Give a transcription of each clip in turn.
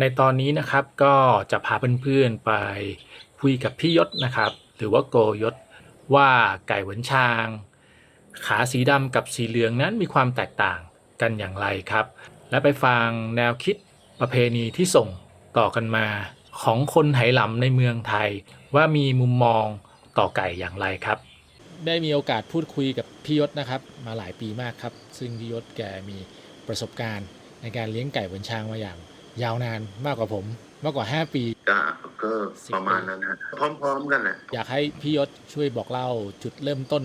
ในตอนนี้นะครับก็จะพาเพื่อนๆไปคุยกับพี่ยศนะครับ หรือว่าโกยศว่าไก่เหวนชาง ขาสีดำกับสีเหลืองนั้นมีความแตกต่างกันอย่างไรครับ และไปฟังแนวคิดประเพณีที่ส่งต่อกันมา ของคนไหหลำในเมืองไทย ว่ามีมุมมองต่อไก่อย่างไรครับ ได้มีโอกาสพูดคุยกับพี่ยศนะครับ มาหลายปีมากครับ ซึ่งพี่ยศแกมีประสบการณ์ในการเลี้ยงไก่เหวนชางมาอย่าง ยาวนานมากกว่าผม มากกว่า 5 ปีก็ก็ประมาณนั้นฮะพร้อม ๆ กันแหละอยากให้พี่ยศช่วยบอกเล่าจุดเริ่มต้น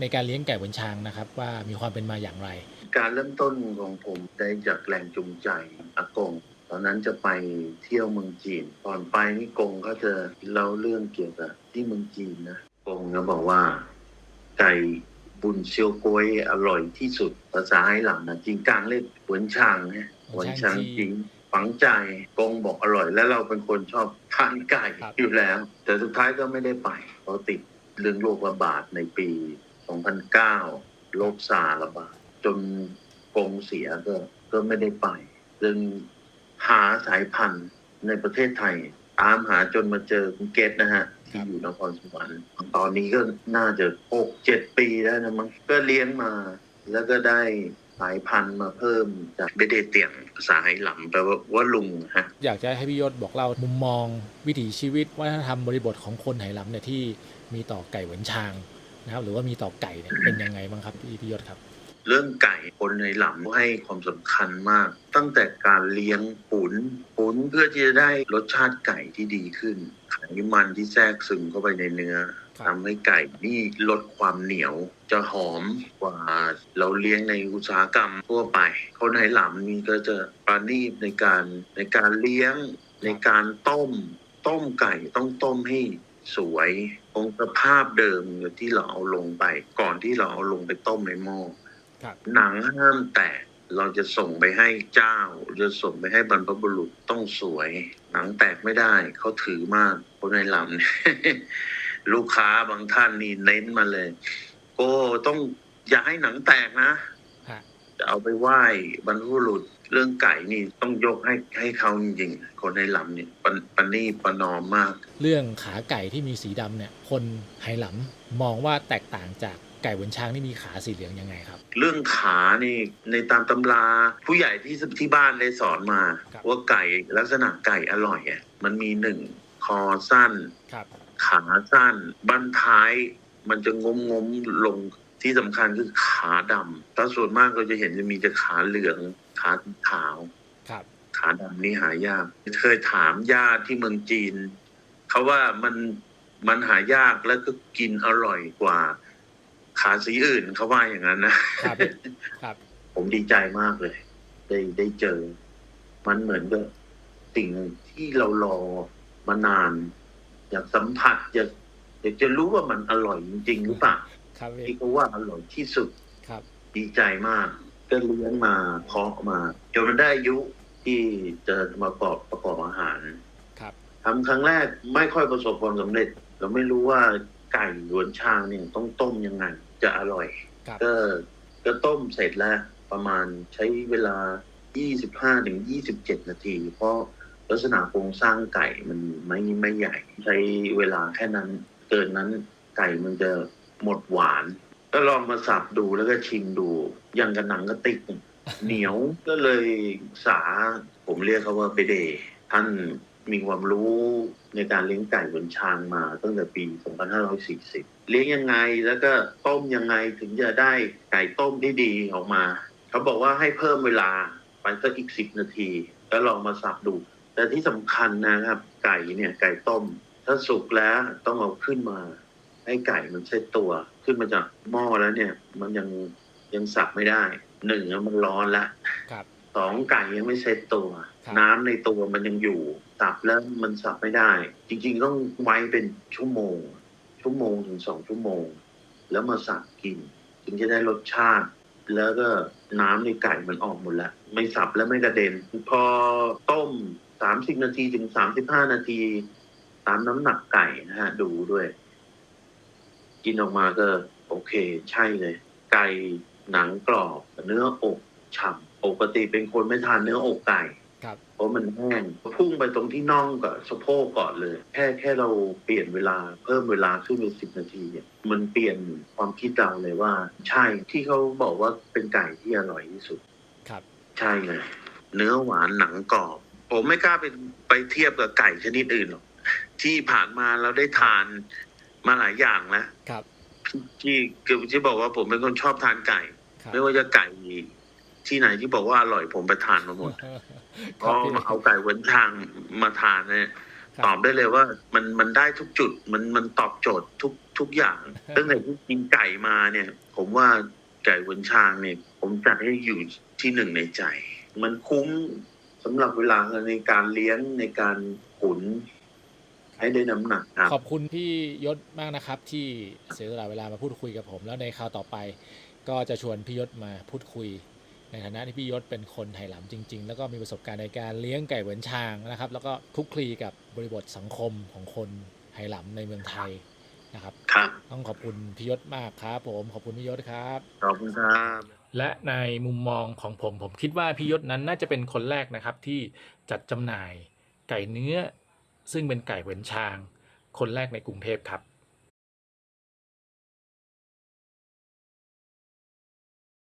ในการเลี้ยงไก่เหวินชางนะครับ ว่ามีความเป็นมาอย่างไร การเริ่มต้นของผมได้จากแรงจูงใจอากงตอนนั้นจะไปเที่ยวเมืองจีนก่อนไปนี่กงเขาจะเล่าเรื่องเกี่ยวกับที่เมืองจีนนะกงก็บอกว่า ไก่บุญเซียวกวยอร่อยที่สุดภาษาไฮหลังนะจริงกลางเรียกหวนช่างนะหวนช่างจริง ฝังใจกงบอกอร่อย แล้วเราเป็นคนชอบทานไก่ครับอยู่แล้ว แต่สุดท้ายก็ไม่ได้ไปเพราะติดเรื่องโรคระบาดในปี 2009 โรคซาร์ระบาด จนกงเสียก็ก็ไม่ได้ไปจึงหาสายพันธุ์ในประเทศไทย ตามหาจนมาเจอคุณเกตนะฮะที่อยู่นครสวรรค์ตอนนี้ก็น่าจะหกเจ็ดปีแล้วนะมั้งก็เลี้ยงมา แล้วก็ได้ สายพันธุ์มาเพิ่มจากเบเดเตียงภาษาไหหลำแปลว่าว่าลุงฮะอยากจะให้พี่ยศบอกเล่ามุมมอง วิถีชีวิตวัฒนธรรมบริบทของคนไหหลำเนี่ยที่มีต่อไก่เหวินชางนะครับหรือว่ามีต่อไก่เนี่ยเป็นยังไงบ้างครับพี่พี่ยศครับ เรื่องไก่คนในหลำให้ความสำคัญมาก ตั้งแต่การเลี้ยงปุ๋นปุ๋นเพื่อที่จะได้รสชาติไก่ที่ดีขึ้น ไขมันที่แทรกซึมเข้าไปในเนื้อครับทำให้ไก่นี่ลดความเหนียวจะหอมกว่าเราเลี้ยงในอุตสาหกรรมทั่วไปคนไหหลำนี่ก็จะประณีตในการในการเลี้ยงในการต้ม ต้มไก่ต้องต้มให้สวยคงสภาพเดิมที่เราเอาลงไป ก่อนที่เราเอาลงไปต้มในหม้อครับหนังห้ามแตก เราจะส่งไปให้เจ้าจะส่งไปให้บรรพบุรุษต้องสวย หนังแตกไม่ได้เขาถือมากคนในลำลูกค้าบางท่านนี่เน้นมาเลย โก้ต้องอย่าให้หนังแตกนะ จะเอาไปไหว้บรรพบุรุษเรื่องไก่นี่ต้องยกให้ให้เขาจริงๆคนในลำเนี่ยปนปนีประนอมมาก เรื่องขาไก่ที่มีสีดำเนี่ย คนไหหลำมองว่าแตกต่างจากไก่เหวินชางที่มีขาสีเหลืองยังไงครับ เรื่องขานี่ในตามตำราผู้ใหญ่ที่ที่บ้านได้สอนมาครับว่าไก่ลักษณะไก่อร่อยอะมันมีหนึ่งคอสั้นครับขาสั้นบั้นท้าย มันจะงมงมๆลง ที่สำคัญคือขาดำถ้าส่วนมากเราจะเห็นจะมีแต่ขาเหลืองขาขาวครับ ขาดำนี่หายาก เคยถามญาติที่เมืองจีนเขาว่ามันมันหายากแล้วก็กินอร่อยกว่า ขาสีอื่นเขาว่าอย่างนั้นนะครับครับ ผมดีใจมากเลย ได้ได้เจอ มันเหมือนกับสิ่งที่เรารอมานาน อยากสัมผัสอยากอยากจะรู้ว่ามันอร่อยจริงๆหรือเปล่า ครับพี่ที่เขาว่าอร่อยที่สุดครับดีใจมาก ก็เลี้ยงมาเพาะมา จนมันได้อายุที่จะมาประกอบประกอบอาหารครับทำครั้งแรกไม่ค่อยประสบความสำเร็จ เราไม่รู้ว่าไก่หลวนชางเนี่ยต้องต้มยังไง จะอร่อย ครับก็ก็ต้มเสร็จแล้วประมาณใช้เวลา 25ถึง27 นาที เพราะลักษณะโครงสร้างไก่มันไม่ไม่ใหญ่ ใช้เวลาแค่นั้น เกินนั้นไก่มันจะ หมดหวาน ก็ลองมาสับดูแล้วก็ชิมดูอย่างกับหนังกระติกเหนียวก็เลยสาผมเรียกเขาว่าเบเดท่านมีความรู้ในการเลี้ยงไก่บนชางมาตั้งแต่ปี 2540 เลี้ยงยังไงแล้วก็ต้มยังไงถึงจะได้ไก่ต้มที่ดีออกมา เขาบอกว่าให้เพิ่มเวลาไปสักอีก 10 นาที แล้วลองมาสับดู แต่ที่สำคัญนะครับ ไก่เนี่ยไก่ต้ม ถ้าสุกแล้วต้องเอาขึ้นมา ให้ไก่มันเซตตัวขึ้นมาจากหม้อแล้วเนี่ย มันยังยังสับไม่ได้หนึ่งอะมันร้อนละครับสองไก่ยังไม่เซ็ตตัวครับน้ำในตัวมันยังอยู่สับแล้วมันสับไม่ได้ จริง ๆ ต้องไว้เป็นชั่วโมง ชั่วโมงถึงสองชั่วโมง แล้วมาสับกินถึงจะได้รสชาติ แล้วก็น้ำในไก่มันออกหมดแล้วไม่สับแล้วไม่กระเด็น พอต้มสามสิบนาทีถึงสามสิบห้านาที ตามน้ำหนักไก่นะฮะ ดูด้วย กินออกมาก็โอเค ใช่เลย ไก่หนังกรอบ เนื้ออกฉ่ำปกติเป็นคนไม่ทานเนื้ออกไก่ครับเพราะมันแห้งพุ่งไปตรงที่น่องกับสะโพกก่อนเลย แค่แค่เราเปลี่ยนเวลาเพิ่มเวลาขึ้นเป็นสิบนาทีเนี่ยมันเปลี่ยนความคิดเราเลยว่า ใช่ที่เขาบอกว่าเป็นไก่ที่อร่อยที่สุด ครับ ใช่เลยเนื้อหวานหนังกรอบ ผมไม่กล้าเป็นไปเทียบกับไก่ชนิดอื่นหรอกที่ผ่านมาเราได้ทาน มาหลายอย่างแล้วครับ ที่คือที่บอกว่าผมเป็นคนชอบทานไก่ ครับไม่ว่าจะไก่ที่ไหนที่บอกว่าอร่อยผมไปทานมาหมดคพรับอพี่มาเอาไก่เว้นทางมาทานเนี่ยครับตอบได้เลยว่ามันมันได้ทุกจุดมันมันตอบโจทย์ทุกทุกอย่างตั้งแต่ที่กินไก่มาเนี่ย ผมว่าไก่เวนชางเนี่ย ผมจัดให้อยู่ที่หนึ่งในใจ มันคุ้มสำหรับเวลาในการเลี้ยงในการขุน ให้ได้น้ำหนักครับ ขอบคุณพี่ยศมากนะครับ ที่เสียสละเวลามาพูดคุยกับผม แล้วในคราวต่อไป ก็จะชวนพี่ยศมาพูดคุย ในฐานะที่พี่ยศเป็นคนไหหลำจริง ๆ แล้วก็มีประสบการณ์ในการเลี้ยงไก่เหวินชางนะครับ แล้วก็คลุกคลีกับบริบทสังคมของคนไหหลำในเมืองไทยนะครับ ครับ ต้องขอบคุณพี่ยศมากครับ ผมขอบคุณพี่ยศครับ ขอบคุณครับ และในมุมมองของผมผมคิดว่าพี่ยศนั้นน่าจะเป็นคนแรกนะครับที่จัดจำหน่ายไก่เนื้อ ซึ่งเป็นไก่เหวนชาง คนแรกในกรุงเทพครับ